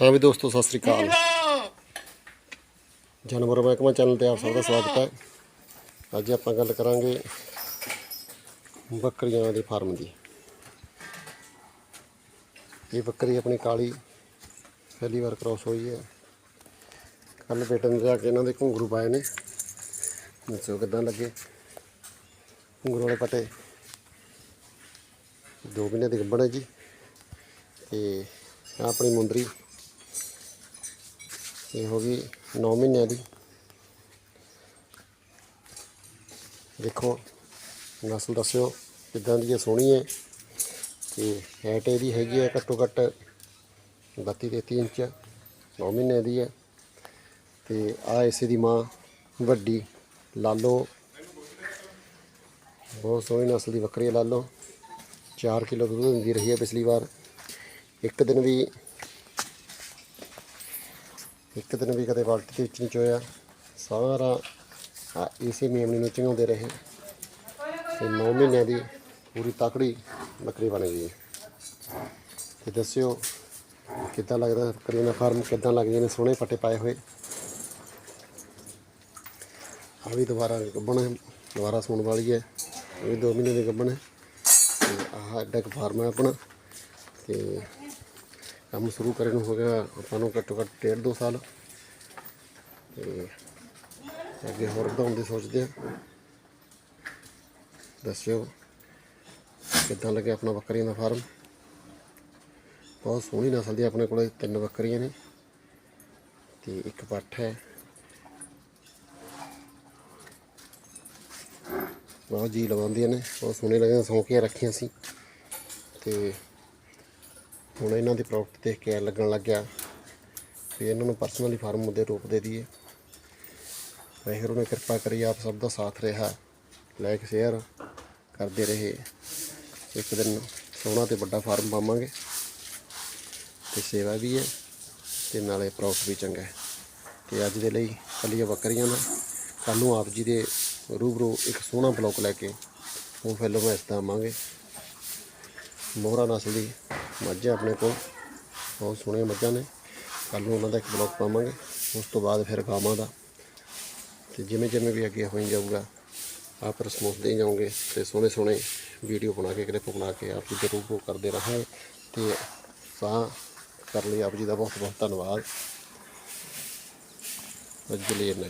ਹਾਂ ਵੀ ਦੋਸਤੋ ਸਤਿ ਸ੍ਰੀ ਅਕਾਲ। ਜਾਨਵਰ ਮਹਿਕਮਾ ਚੈਨਲ ਤੇ ਆਪ ਸਭ ਦਾ ਸਵਾਗਤ ਹੈ। ਅੱਜ ਆਪਾਂ ਗੱਲ ਕਰਾਂਗੇ ਬੱਕਰੀਆਂ ਦੇ ਫਾਰਮ ਦੀ। ਇਹ ਬੱਕਰੀ ਆਪਣੀ ਕਾਲੀ ਪਹਿਲੀ ਵਾਰ ਕ੍ਰਾਸ ਹੋਈ ਹੈ। ਕੱਲ ਬੇਟੇ ਨੇ ਜਾ ਕੇ ਇਹਨਾਂ ਦੇ ਘੁੰਗਰੂ ਪਾਏ ਨੇ। ਦੱਸੋ ਕਿਦਾਂ ਲੱਗੇ? ਘੁੰਗਰੂ ਵਾਲੇ ਪਟੇ। ਦੋ ਮਹੀਨੇ ਦੀ ਗੱਭਣ ਹੈ ਜੀ। ਤੇ ਆਪਣੀ ਮੁੰਦਰੀ। ਇਹ ਹੋ ਗਈ 9 ਮਹੀਨਿਆਂ ਦੀ। ਦੇਖੋ, ਨਸਲ ਦੱਸਿਓ ਕਿੱਦਾਂ ਦੀ ਹੈ, ਸੋਹਣੀ ਹੈ ਤੇ ਹੈਟ ਇਹਦੀ ਹੈਗੀ ਹੈ ਘੱਟੋ ਘੱਟ 32 33 ਇੰਚ 9 ਮਹੀਨੇ ਦੀ ਹੈ ਤੇ ਆ ਇਸੇ ਦੀ ਮਾਂ ਵੱਡੀ ਲਾਲੋ। ਬਹੁਤ ਸੋਹਣੀ ਨਸਲ ਦੀ ਬੱਕਰੀ ਹੈ ਲਾਲੋ। 4 ਕਿਲੋ ਦੁੱਧ ਦਿੰਦੀ ਰਹੀ ਹੈ ਪਿਛਲੀ ਵਾਰ। ਇੱਕ ਦਿਨ ਵੀ ਇੱਕ ਦਿਨ ਵੀ ਕਦੇ ਬਾਲਟੀ ਦੇ ਵਿੱਚ ਨਹੀਂ ਚੋਇਆ। ਸਾਰਾ ਆ ਇਸੇ ਮੇਮਣੇ ਨੂੰ ਚੰਗਾਉਂਦੇ ਰਹੇ। ਤੇ 9 ਮਹੀਨਿਆਂ ਦੀ ਪੂਰੀ ਤਕੜੀ ਬੱਕਰੀ ਬਣ ਗਈ। ਹੈ। ਤੇ ਦੱਸਿਓ, ਕਿੱਦਾਂ ਲੱਗਦਾ ਬੱਕਰੀ ਦਾ ਫਾਰਮ ਕਿੱਦਾਂ ਲੱਗਦੇ ਨੇ? ਸੋਹਣੇ ਫੱਟੇ ਪਾਏ ਹੋਏ। ਆ ਵੀ ਦੁਬਾਰਾ ਗੱਬਣ ਹੈ, ਦੁਬਾਰਾ ਸੌਣ ਵਾਲੀ ਹੈ। ਇਹ ਵੀ 2 ਮਹੀਨੇ ਦੀ ਗੱਬਣ ਹੈ। ਤੇ ਆਹ ਐਡਾ ਇੱਕ ਫਾਰਮ ਹੈ ਆਪਣਾ। ਤੇ ਕੰਮ ਸ਼ੁਰੂ ਕਰੇ ਨੂੰ ਹੋ ਗਿਆ, ਆਪਾਂ ਨੂੰ ਘੱਟੋ ਘੱਟ ਡੇਢ ਦੋ ਸਾਲ। ਤੇ ਅੱਗੇ ਹੋਰ ਵਧਾਉਣ ਦੀ ਸੋਚਦੇ ਆ। ਦੱਸਿਓ, ਕਿੱਦਾਂ ਲੱਗਿਆ ਆਪਣਾ ਬੱਕਰੀਆਂ ਦਾ ਫਾਰਮ? ਬਹੁਤ ਸੋਹਣੀ ਨਸਲ ਦੀ ਆਪਣੇ ਕੋਲੇ ਤਿੰਨ ਬੱਕਰੀਆਂ ਨੇ। ਤੇ ਇੱਕ ਪੱਠ ਹੈ। ਬਹੁਤ ਜੀ ਲਗਾਉਂਦੀਆਂ ਨੇ, ਬਹੁਤ ਸੋਹਣੇ ਲੱਗਦੇ ਸੌਂਕੀਆਂ ਰੱਖੀਆਂ ਸੀ। ਤੇ ਹੁਣ ਇਹਨਾਂ ਦੀ ਪ੍ਰੋਫਿਟ ਦੇਖ ਕੇ ਐਂ ਲੱਗਣ ਲੱਗਿਆ ਵੀ ਇਹਨਾਂ ਨੂੰ ਪਰਸਨਲੀ ਫਾਰਮ ਦੇ ਰੂਪ ਦੇ ਦਈਏ। ਵਾਹਿਗੁਰੂ ਨੇ ਕਿਰਪਾ ਕਰੀ ਆਪ ਸਭ ਦਾ ਸਾਥ ਰਿਹਾ ਲਾਈਕ ਸ਼ੇਅਰ ਕਰਦੇ ਰਹੇ। ਇੱਕ ਦਿਨ ਸੋਹਣਾ ਤੇ ਵੱਡਾ ਫਾਰਮ ਪਾਵਾਂਗੇ ਤੇ ਸੇਵਾ ਵੀ ਹੈ ਤੇ ਨਾਲੇ ਪ੍ਰੋਫਿਟ ਵੀ ਚੰਗਾ ਹੈ। ਤੇ ਅੱਜ ਦੇ ਲਈ ਕੱਲੀਆਂ ਬੱਕਰੀਆਂ ਦਾ, ਕੱਲ੍ਹ ਨੂੰ ਆਪ ਜੀ ਦੇ ਰੂਬਰੂ ਇੱਕ ਸੋਹਣਾ ਬਲੌਕ ਲੈ ਕੇ ਉਹ ਫੈਲੋ ਮੈਂ ਇਸ ਦਾ ਆਵਾਂਗੇ। ਮੋਹਰਾ ਨਸਲ ਦੀ ਮੱਝ ਆਪਣੇ ਕੋਲ। ਬਹੁਤ ਸੋਹਣੀਆਂ ਮੱਝਾਂ ਨੇ। ਕੱਲ ਨੂੰ ਉਹਨਾਂ ਦਾ ਇੱਕ ਬਲੌਗ ਪਾਵਾਂਗੇ। ਉਸ ਤੋਂ ਬਾਅਦ ਫਿਰ ਗਾਵਾਂ ਦਾ। ਤੇ ਜਿਵੇਂ ਜਿਵੇਂ ਵੀ ਅੱਗੇ ਹੋਈ ਜਾਊਗਾ ਆਪ ਰਿਸਪੌਂਸ ਦੇ ਜਾਓਗੇ ਤੇ ਸੋਹਣੇ ਸੋਹਣੇ ਵੀਡੀਓ ਬਣਾ ਕੇ ਕਲਿੱਪ ਬਣਾ ਕੇ ਆਪ ਜੀ ਦੇ ਰੂਬਰੂ ਕਰਦੇ ਰਹਾਂਗੇ। ਤੇ ਸਾਹ ਕਰ ਲਈ ਆਪ ਜੀ ਦਾ ਬਹੁਤ ਬਹੁਤ ਧੰਨਵਾਦ। ਅੱਜ ਲਈ ਇੰਨਾ